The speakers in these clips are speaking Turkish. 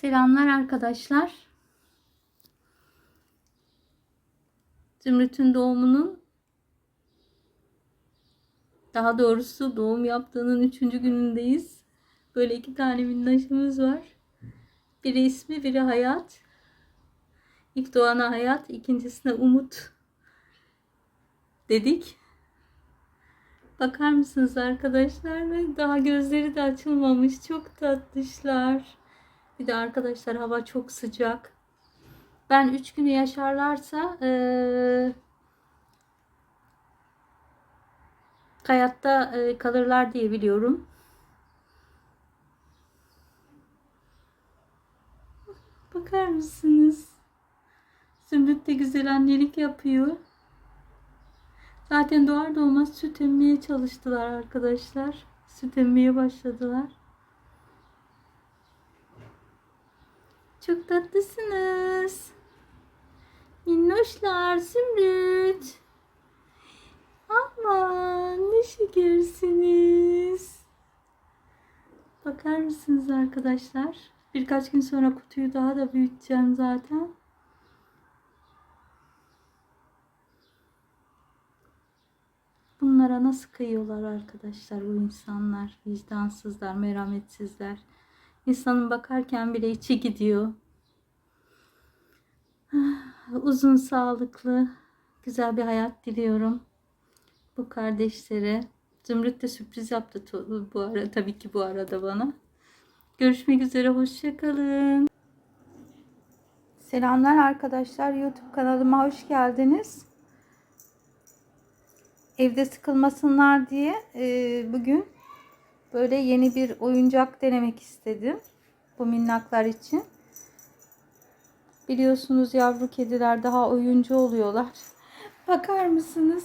Selamlar arkadaşlar. Zümrüt'ün doğumunun daha doğrusu doğum yaptığının üçüncü günündeyiz. Böyle iki tane minnaşımız var. Biri ismi, biri Hayat. İlk doğana Hayat, ikincisine Umut dedik. Bakar mısınız arkadaşlar? Daha gözleri de açılmamış. Çok tatlışlar. Bir de arkadaşlar hava çok sıcak. Ben 3 günü yaşarlarsa eee hayatta eee, kalırlar diye biliyorum. Bakar mısınız? Zümrüt de güzel annelik yapıyor. Zaten doğar doğmaz süt emmeye çalıştılar arkadaşlar. Süt emmeye başladılar. Çok tatlısınız. Minnoşlar, Zümrüt. Aman ne şekersiniz. Bakar mısınız arkadaşlar? Birkaç gün sonra kutuyu daha da büyüteceğim zaten. Bunlara nasıl kıyıyorlar arkadaşlar bu insanlar? Vicdansızlar, merhametsizler. İnsanın bakarken bile içi gidiyor. Ah, Uzun, sağlıklı, güzel bir hayat diliyorum. Bu kardeşlere. Zümrüt de sürpriz yaptı bu ara tabii ki bu arada bana. Görüşmek üzere, hoşçakalın. Selamlar arkadaşlar, YouTube kanalıma hoş geldiniz. Evde sıkılmasınlar diye e, bugün böyle yeni bir oyuncak denemek istedim. Bu minnaklar için. Biliyorsunuz yavru kediler daha oyuncu oluyorlar. Bakar mısınız?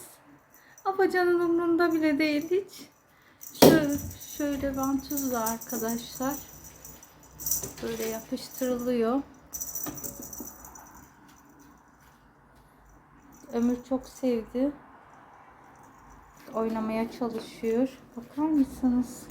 Apacanın umrunda bile değil hiç. Şöyle, şöyle vantuzla arkadaşlar. Böyle yapıştırılıyor. Ömür çok sevdi. Oynamaya çalışıyor. Bakar mısınız?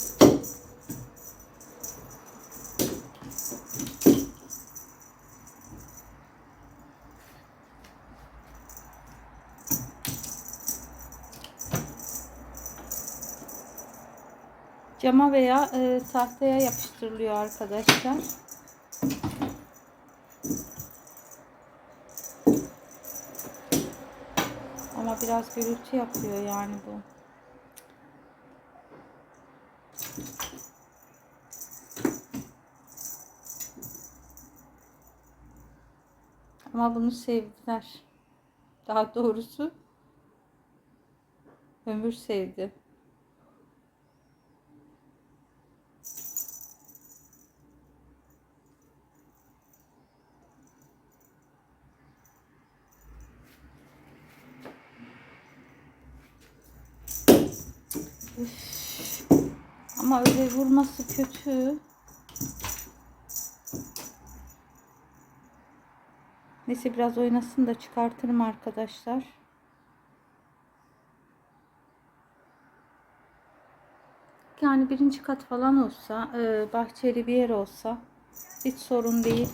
Cama veya e, tahtaya yapıştırılıyor arkadaşlar. Biraz gürültü yapıyor yani bu. Ama bunu sevdiler. Daha doğrusu ömür sevdi. Ama öyle vurması kötü. Neyse biraz oynasın da çıkartırım arkadaşlar. Yani birinci kat falan olsa, e, bahçeli bir yer olsa hiç sorun değil.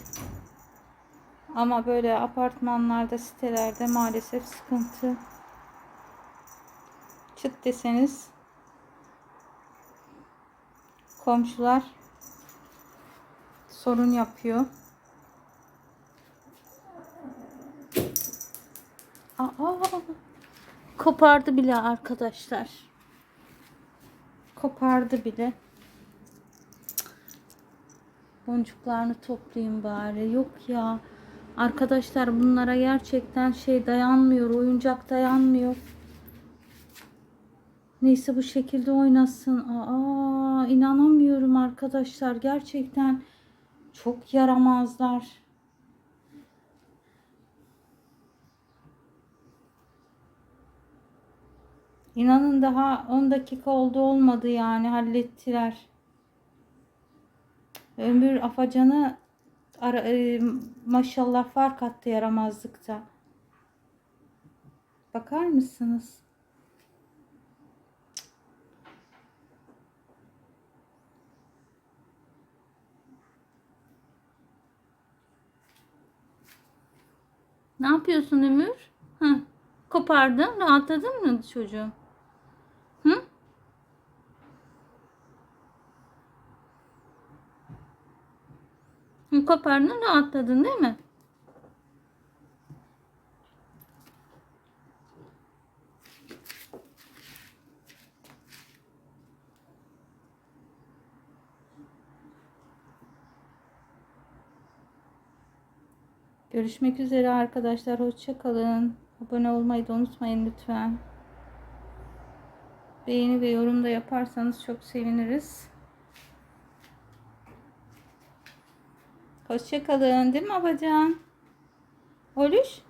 Ama böyle apartmanlarda, sitelerde maalesef sıkıntı. Çıt deseniz komşular sorun yapıyor. Aa, kopardı bile arkadaşlar. Kopardı bile. Boncuklarını toplayayım bari. Yok ya. Arkadaşlar bunlara gerçekten şey dayanmıyor. Oyuncak dayanmıyor. Neyse bu şekilde oynasın. Aa inanamıyorum arkadaşlar. Gerçekten çok yaramazlar. İnanın daha 10 dakika oldu olmadı yani hallettiler. Ömür Afacan'ı ara, e, maşallah fark attı yaramazlıkta. Bakar mısınız? Ne yapıyorsun Ömür? Hı. Kopardın. Rahatladın mı çocuğum? Hı? Kopardın rahatladın değil mi? Görüşmek üzere arkadaşlar. Hoşça kalın. Abone olmayı da unutmayın lütfen. Beğeni ve yorum da yaparsanız çok seviniriz. Hoşça kalın. Değil mi abacan? Oluş?